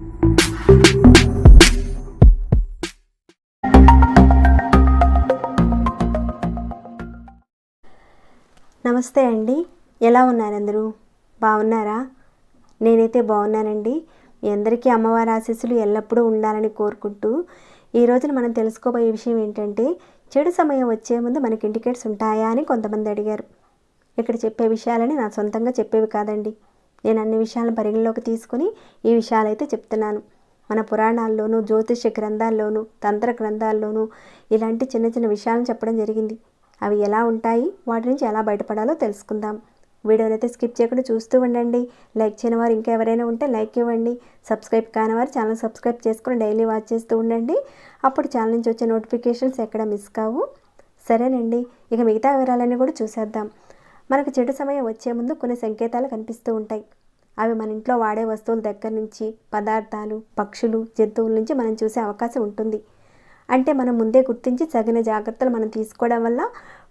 నమస్తే అండి. ఎలా ఉన్నారందరూ? బాగున్నారా? నేనైతే బాగున్నానండి. మీ అందరికీ అమ్మవారి ఆశీస్సులు ఎల్లప్పుడూ ఉండాలని కోరుకుంటూ ఈ రోజున మనం తెలుసుకోబోయే విషయం ఏంటంటే చెడు సమయం వచ్చే ముందు మనకి ఇండికేట్స్ ఉంటాయా అని కొంతమంది అడిగారు. ఇక్కడ చెప్పే విషయాలని నా సొంతంగా చెప్పేవి కాదండి. నేను అన్ని విషయాలను పరిగణలోకి తీసుకుని ఈ విషయాలైతే చెప్తున్నాను. మన పురాణాల్లోనూ జ్యోతిష్య గ్రంథాల్లోనూ తంత్ర గ్రంథాల్లోనూ ఇలాంటి చిన్న చిన్న విషయాలను చెప్పడం జరిగింది. అవి ఎలా ఉంటాయి వాటి నుంచి ఎలా బయటపడాలో తెలుసుకుందాం. వీడియోని అయితే స్కిప్ చేయకుండా చూస్తూ ఉండండి. లైక్ చేయని వారు ఇంకా ఎవరైనా ఉంటే లైక్ ఇవ్వండి. సబ్స్క్రైబ్ కాని వారు ఛానల్ సబ్స్క్రైబ్ చేసుకుని డైలీ వాచ్ చేస్తూ ఉండండి. అప్పుడు ఛానల్ నుంచి వచ్చే నోటిఫికేషన్స్ ఎక్కడ మిస్ కావు. సరేనండి. ఇక మిగతా వివరాలన్నీ కూడా చూసేద్దాం. మనకు చెడు సమయం వచ్చే ముందు కొన్ని సంకేతాలు కనిపిస్తూ ఉంటాయి. అవి మన ఇంట్లో వాడే వస్తువుల దగ్గర నుంచి పదార్థాలు పక్షులు జంతువుల నుంచి మనం చూసే అవకాశం ఉంటుంది. అంటే మనం ముందే గుర్తించి తగిన జాగ్రత్తలు మనం తీసుకోవడం వల్ల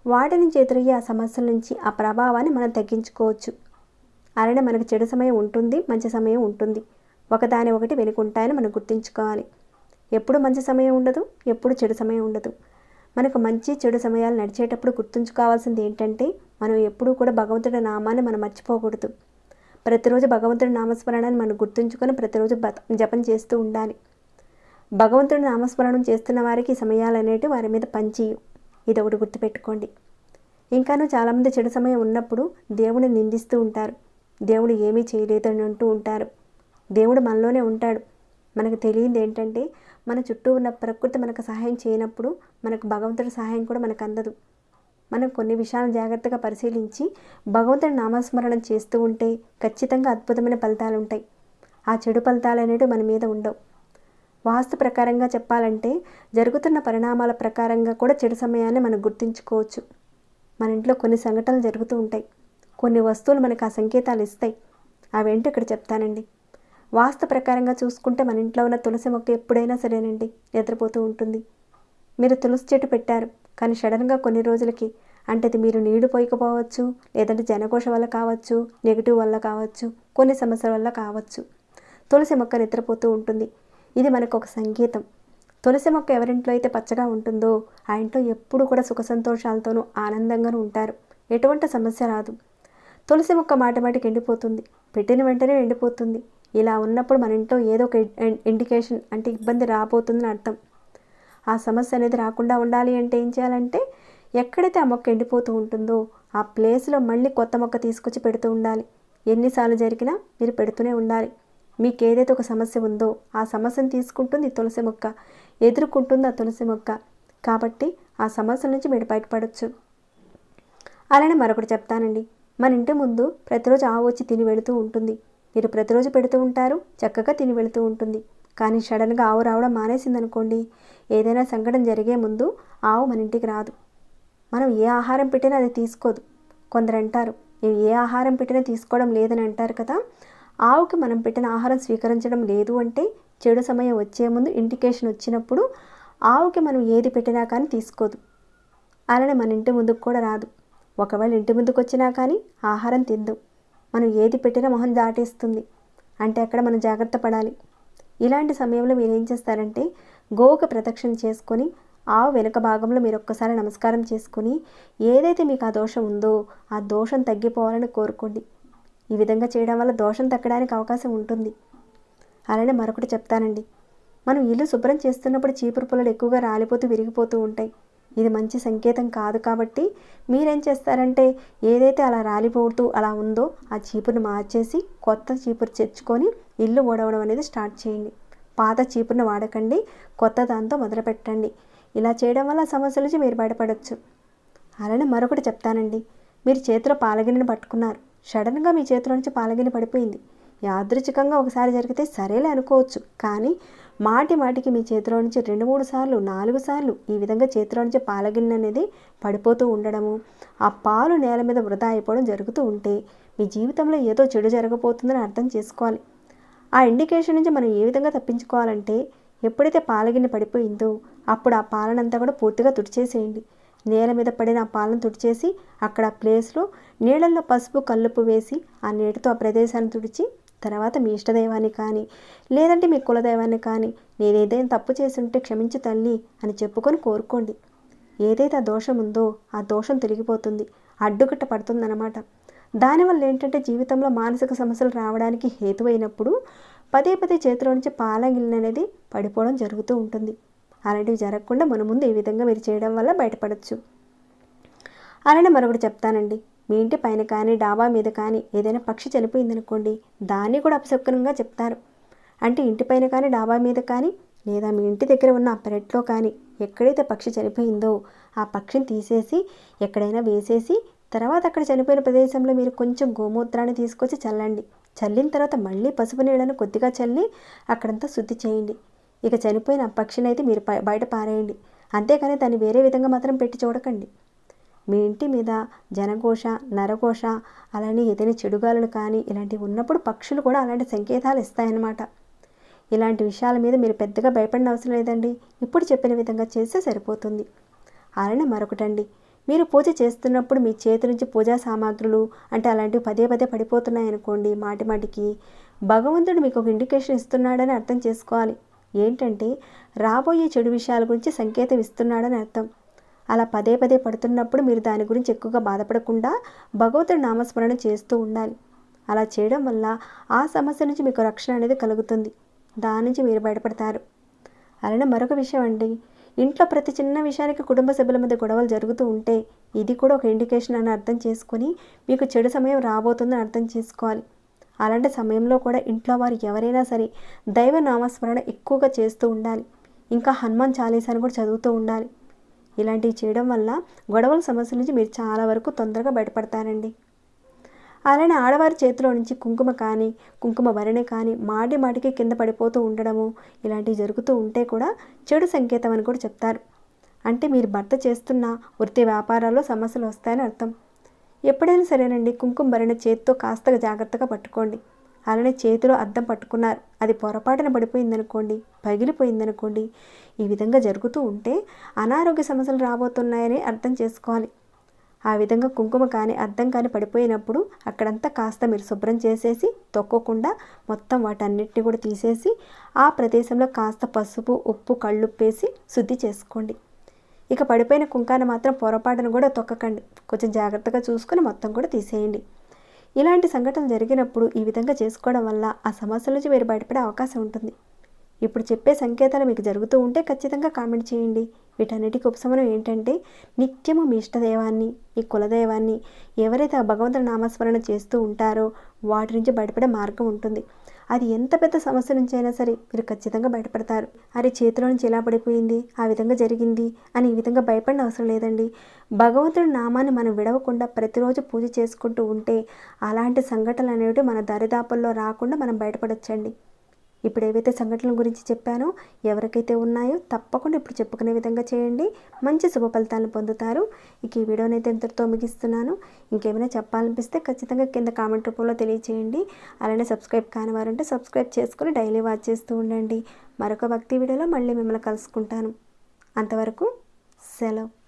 వాటి నుంచి ఎదురయ్యే ఆ సమస్యల నుంచి ఆ ప్రభావాన్ని మనం తగ్గించుకోవచ్చు. అలానే మనకు చెడు సమయం ఉంటుంది మంచి సమయం ఉంటుంది. ఒకదాని ఒకటి వెనుకుంటాయని మనం గుర్తుంచుకోవాలి. ఎప్పుడు మంచి సమయం ఉండదు ఎప్పుడు చెడు సమయం ఉండదు. మనకు మంచి చెడు సమయాలు నడిచేటప్పుడు గుర్తుంచుకోవాల్సింది ఏంటంటే మనం ఎప్పుడూ కూడా భగవంతుడి నామాన్ని మనం మర్చిపోకూడదు. ప్రతిరోజు భగవంతుడి నామస్మరణని మనం గుర్తుంచుకొని ప్రతిరోజు జపం చేస్తూ ఉండాలి. భగవంతుడి నామస్మరణం చేస్తున్న వారికి ఈ సమయాలు అనేటివి వారి మీద పనిచేయు ఇది ఒకటి గుర్తుపెట్టుకోండి. ఇంకాను చాలామంది చెడు సమయం ఉన్నప్పుడు దేవుడిని నిందిస్తూ ఉంటారు. దేవుడు ఏమీ చేయలేదు అని అంటూ ఉంటారు. దేవుడు మనలోనే ఉంటాడు. మనకు తెలియదు ఏంటంటే మన చుట్టూ ఉన్న ప్రకృతి మనకు సహాయం చేయనప్పుడు మనకు భగవంతుడి సహాయం కూడా మనకు అందదు. మనం కొన్ని విషయాలను జాగ్రత్తగా పరిశీలించి భగవంతుని నామస్మరణం చేస్తూ ఉంటే ఖచ్చితంగా అద్భుతమైన ఫలితాలు ఉంటాయి. ఆ చెడు ఫలితాలు అనేవి మన మీద ఉండవు. వాస్తు ప్రకారంగా చెప్పాలంటే జరుగుతున్న పరిణామాల ప్రకారంగా కూడా చెడు సమయాన్ని మనం గుర్తుంచుకోవచ్చు. మన ఇంట్లో కొన్ని సంఘటనలు జరుగుతూ ఉంటాయి. కొన్ని వస్తువులు మనకు ఆ సంకేతాలు ఇస్తాయి. అవేంటో ఇక్కడ చెప్తానండి. వాస్తు ప్రకారంగా చూసుకుంటే మన ఇంట్లో ఉన్న తులసి మొక్క ఎప్పుడైనా సరేనండి నిద్రపోతూ ఉంటుంది. మీరు తులసి చెట్టు పెట్టారు. కానీ సడన్గా కొన్ని రోజులకి అంటే అది మీరు నీడు పోయకపోవచ్చు లేదంటే జనకోశ వల్ల కావచ్చు నెగిటివ్ వల్ల కావచ్చు కొన్ని సమస్యల వల్ల కావచ్చు. తులసి మొక్క నిద్రపోతూ ఉంటుంది. ఇది మనకు ఒక సంకేతం. తులసి మొక్క ఎవరింట్లో అయితే పచ్చగా ఉంటుందో ఆ ఇంట్లో ఎప్పుడు కూడా సుఖ సంతోషాలతోనూ ఆనందంగానూ ఉంటారు. ఎటువంటి సమస్య రాదు. తులసి మొక్క మాటిమాటికి ఎండిపోతుంది. పెట్టిన వెంటనే ఎండిపోతుంది. ఇలా ఉన్నప్పుడు మన ఇంట్లో ఏదో ఒక ఇండికేషన్ అంటే ఇబ్బంది రాబోతుందని అర్థం. ఆ సమస్య అనేది రాకుండా ఉండాలి అంటే ఏం చేయాలంటే ఎక్కడైతే ఆ మొక్క ఎండిపోతూ ఉంటుందో ఆ ప్లేస్లో మళ్ళీ కొత్త మొక్క తీసుకొచ్చి పెడుతూ ఉండాలి. ఎన్నిసార్లు జరిగినా మీరు పెడుతూనే ఉండాలి. మీకు ఏదైతే ఒక సమస్య ఉందో ఆ సమస్యను తీసుకుంటుంది తులసి మొక్క. ఎదుర్కొంటుంది ఆ తులసి మొక్క. కాబట్టి ఆ సమస్య నుంచి మీరు బయటపడవచ్చు అలానే మరొకటి చెప్తానండి. మన ఇంటి ముందు ప్రతిరోజు ఆవు వచ్చి తిని వెళుతూ ఉంటుంది. మీరు ప్రతిరోజు పెడుతూ ఉంటారు చక్కగా తిని వెళుతూ ఉంటుంది. కానీ సడన్గా ఆవు రావడం మానేసిందనుకోండి ఏదైనా సంఘటన జరిగే ముందు ఆవు మన ఇంటికి రాదు. మనం ఏ ఆహారం పెట్టినా అది తీసుకోదు. కొందరు అంటారు "మేము ఏ ఆహారం పెట్టినా తీసుకోవడం లేదని అంటారు కదా ఆవుకి మనం పెట్టిన ఆహారం స్వీకరించడం లేదు అంటే చెడు సమయం వచ్చే ముందు ఇండికేషన్ వచ్చినప్పుడు ఆవుకి మనం ఏది పెట్టినా కానీ తీసుకోదు. అలానే మన ఇంటి ముందుకు కూడా రాదు. ఒకవేళ ఇంటి ముందుకు వచ్చినా కానీ ఆహారం తిందు. మనం ఏది పెట్టినా మొహం దాటేస్తుంది. అంటే అక్కడ మనం జాగ్రత్త పడాలి. ఇలాంటి సమయంలో మీరు ఏం చేస్తారంటే గోవుకి ప్రదక్షిణ చేసుకొని ఆవు వెనుక భాగంలో మీరు ఒక్కసారి నమస్కారం చేసుకొని ఏదైతే మీకు ఆ దోషం ఉందో ఆ దోషం తగ్గిపోవాలని కోరుకోండి. ఈ విధంగా చేయడం వల్ల దోషం తగ్గడానికి అవకాశం ఉంటుంది. అలానే మరొకటి చెప్తానండి. మనం ఇల్లు శుభ్రం చేస్తున్నప్పుడు చీపురు పుల్లలు ఎక్కువగా రాలిపోతూ విరిగిపోతూ ఉంటాయి. ఇది మంచి సంకేతం కాదు కాబట్టి మీరేం చేస్తారంటే ఏదైతే అలా రాలిపోతూ అలా ఉందో ఆ చీపురును మార్చేసి కొత్త చీపురు తెచ్చుకొని ఇల్లు ఓడవడం అనేది స్టార్ట్ చేయండి. పాత చీపురును వాడకండి కొత్త దాంతో మొదలుపెట్టండి. ఇలా చేయడం వల్ల సమస్యల నుంచి మీరు బయటపడవచ్చు అలానే మరొకటి చెప్తానండి. మీరు చేతిలో పాలగిన్నెని పట్టుకున్నారు. సడన్గా మీ చేతిలో నుంచి పాలగిన్నె పడిపోయింది. యాదృచ్ఛికంగా ఒకసారి జరిగితే సరేలే అనుకోవచ్చు. కానీ మాటి మాటికి మీ చేతిలో నుంచి రెండు మూడు సార్లు నాలుగు సార్లు ఈ విధంగా చేతిలో నుంచి పాలగిన్నె అనేది పడిపోతూ ఉండడము ఆ పాలు నేల మీద వృధా అయిపోవడం జరుగుతూ ఉంటే మీ జీవితంలో ఏదో చెడు జరగబోతుందని అర్థం చేసుకోవాలి. ఆ ఇండికేషన్ నుంచి మనం ఏ విధంగా తప్పించుకోవాలంటే ఎప్పుడైతే పాలగిన్నె పడిపోయిందో అప్పుడు ఆ పాలనంతా కూడా పూర్తిగా తుడిచేసేయండి. నేల మీద పడిన ఆ పాలను తుడిచేసి అక్కడ ప్లేస్లో నీళ్ళల్లో పసుపు కల్లుపు వేసి ఆ నీటితో ఆ ప్రదేశాన్ని తుడిచి తర్వాత మీ ఇష్టదైవాన్ని కానీ లేదంటే మీ కులదైవాన్ని కానీ నేనేదైనా తప్పు చేసి ఉంటే క్షమించు తల్లి అని చెప్పుకొని కోరుకోండి. ఏదైతే ఆ దోషం ఉందో ఆ దోషం తొలగిపోతుంది అడ్డుకట్ట పడుతుందన్నమాట. దానివల్ల ఏంటంటే జీవితంలో మానసిక సమస్యలు రావడానికి హేతువైనప్పుడు పదే పదే చేతిలో నుంచి పాలగిలిన అనేది పడిపోవడం జరుగుతూ ఉంటుంది. అలాంటివి జరగకుండా మన ముందు ఈ విధంగా మీరు చేయడం వల్ల బయటపడవచ్చు అలానే మరొకటి చెప్తానండి. మీ ఇంటి పైన కానీ డాబా మీద కానీ ఏదైనా పక్షి చనిపోయిందనుకోండి దాన్ని కూడా అపశకునంగా చెప్తారు. అంటే ఇంటి పైన కానీ డాబా మీద కానీ లేదా మీ ఇంటి దగ్గర ఉన్న ఆ పెరట్లో కానీ ఎక్కడైతే పక్షి చనిపోయిందో ఆ పక్షిని తీసేసి ఎక్కడైనా వేసేసి తర్వాత అక్కడ చనిపోయిన ప్రదేశంలో మీరు కొంచెం గోమూత్రాన్ని తీసుకొచ్చి చల్లండి. చల్లిన తర్వాత మళ్ళీ పసుపు నీళ్ళను కొద్దిగా చల్లి అక్కడంతా శుద్ధి చేయండి. ఇక చనిపోయిన ఆ పక్షిని అయితే మీరు బయట పారేయండి. అంతేకాని దాన్ని వేరే విధంగా మాత్రం పెట్టి చూడకండి. మీ ఇంటి మీద జనఘోష నరఘోష అలానే ఏదైనా చెడుగాలను కానీ ఇలాంటివి ఉన్నప్పుడు పక్షులు కూడా అలాంటి సంకేతాలు ఇస్తాయన్నమాట. ఇలాంటి విషయాల మీద మీరు పెద్దగా భయపడిన అవసరం లేదండి. ఇప్పుడు చెప్పిన విధంగా చేస్తే సరిపోతుంది. అలానే మరొకటండి. మీరు పూజ చేస్తున్నప్పుడు మీ చేతి నుంచి పూజా సామాగ్రులు అంటే అలాంటివి పదే పదే పడిపోతున్నాయి అనుకోండి మాటి మాటికి భగవంతుడు మీకు ఒక ఇండికేషన్ ఇస్తున్నాడని అర్థం చేసుకోవాలి. ఏంటంటే రాబోయే చెడు విషయాల గురించి సంకేతం ఇస్తున్నాడని అర్థం. అలా పదే పదే పడుతున్నప్పుడు మీరు దాని గురించి ఎక్కువగా బాధపడకుండా భగవంతుడి నామస్మరణ చేస్తూ ఉండాలి. అలా చేయడం వల్ల ఆ సమస్య నుంచి మీకు రక్షణ అనేది కలుగుతుంది. దాని నుంచి మీరు బయటపడతారు. అలానే మరొక విషయం అండి. ఇంట్లో ప్రతి చిన్న విషయానికి కుటుంబ సభ్యుల మధ్య గొడవలు జరుగుతూ ఉంటే ఇది కూడా ఒక ఇండికేషన్ అని అర్థం చేసుకొని మీకు చెడు సమయం రాబోతుందని అర్థం చేసుకోవాలి. అలాంటి సమయంలో కూడా ఇంట్లో వారు ఎవరైనా సరే దైవ నామస్మరణ ఎక్కువగా చేస్తూ ఉండాలి. ఇంకా హనుమాన్ చాలీసాను కూడా చదువుతూ ఉండాలి. ఇలాంటివి చేయడం వల్ల గొడవల సమస్య నుంచి మీరు చాలా వరకు తొందరగా బయటపడతారండి. అలానే ఆడవారి చేతిలో నుంచి కుంకుమ కానీ కుంకుమ భరణి కానీ మాటి మాటికి కింద పడిపోతూ ఉండడము ఇలాంటివి జరుగుతూ ఉంటే కూడా చెడు సంకేతం అని కూడా చెప్తారు. అంటే మీరు భర్త చేస్తున్న వృత్తి వ్యాపారాల్లో సమస్యలు వస్తాయని అర్థం. ఎప్పుడైనా సరేనండి కుంకుమ భరణ చేతితో కాస్త జాగ్రత్తగా పట్టుకోండి. అలానే చేతిలో అద్దం పట్టుకున్నారు. అది పొరపాటున పడిపోయిందనుకోండి పగిలిపోయిందనుకోండి ఈ విధంగా జరుగుతూ ఉంటే అనారోగ్య సమస్యలు రాబోతున్నాయని అర్థం చేసుకోవాలి. ఆ విధంగా కుంకుమ కానీ అద్దం కానీ పడిపోయినప్పుడు అక్కడంతా కాస్త మీరు శుభ్రం చేసేసి తొక్కకుండా మొత్తం వాటన్నిటిని కూడా తీసేసి ఆ ప్రదేశంలో కాస్త పసుపు ఉప్పు కళ్ళుప్పేసి శుద్ధి చేసుకోండి. ఇక పడిపోయిన కుంకాన్ని మాత్రం పొరపాటును కూడా తొక్కకండి. కొంచెం జాగ్రత్తగా చూసుకొని మొత్తం కూడా తీసేయండి. ఇలాంటి సంఘటనలు జరిగినప్పుడు ఈ విధంగా చేసుకోవడం వల్ల ఆ సమస్యల నుంచి మీరు బయటపడే అవకాశం ఉంటుంది. ఇప్పుడు చెప్పే సంకేతాలు మీకు జరుగుతూ ఉంటే ఖచ్చితంగా కామెంట్ చేయండి. వీటన్నిటికి ఉపశమనం ఏంటంటే నిత్యము మీ ఇష్టదైవాన్ని మీ కులదైవాన్ని ఎవరైతే ఆ భగవంతుని నామస్మరణ చేస్తూ ఉంటారో వాటి నుంచి బయటపడే మార్గం ఉంటుంది. అది ఎంత పెద్ద సమస్య నుంచి అయినా సరే మీరు ఖచ్చితంగా బయటపడతారు. అరే చేతిలో నుంచి ఎలా పడిపోయింది? ఆ విధంగా జరిగింది? అని ఈ విధంగా భయపడిన అవసరం లేదండి. భగవంతుడి నామాన్ని మనం విడవకుండా ప్రతిరోజు పూజ చేసుకుంటూ ఉంటే అలాంటి సంఘటనలు అనేవి మన దరిదాపుల్లో రాకుండా మనం బయటపడొచ్చండి. ఇప్పుడు ఏవైతే సంఘటనల గురించి చెప్పానో ఎవరికైతే ఉన్నాయో తప్పకుండా ఇప్పుడు చెప్పుకునే విధంగా చేయండి. మంచి శుభ ఫలితాలను పొందుతారు. ఇక ఈ వీడియోని అయితే ఇంతటితో ముగిస్తున్నాను. ఇంకేమైనా చెప్పాలనిపిస్తే ఖచ్చితంగా కింద కామెంట్ రూపంలో తెలియచేయండి. అలానే సబ్స్క్రైబ్ కాని వారంటే సబ్స్క్రైబ్ చేసుకుని డైలీ వాచ్ చేస్తూ ఉండండి. మరొక భక్తి వీడియోలో మళ్ళీ మిమ్మల్ని కలుసుకుంటాను. అంతవరకు సెలవు.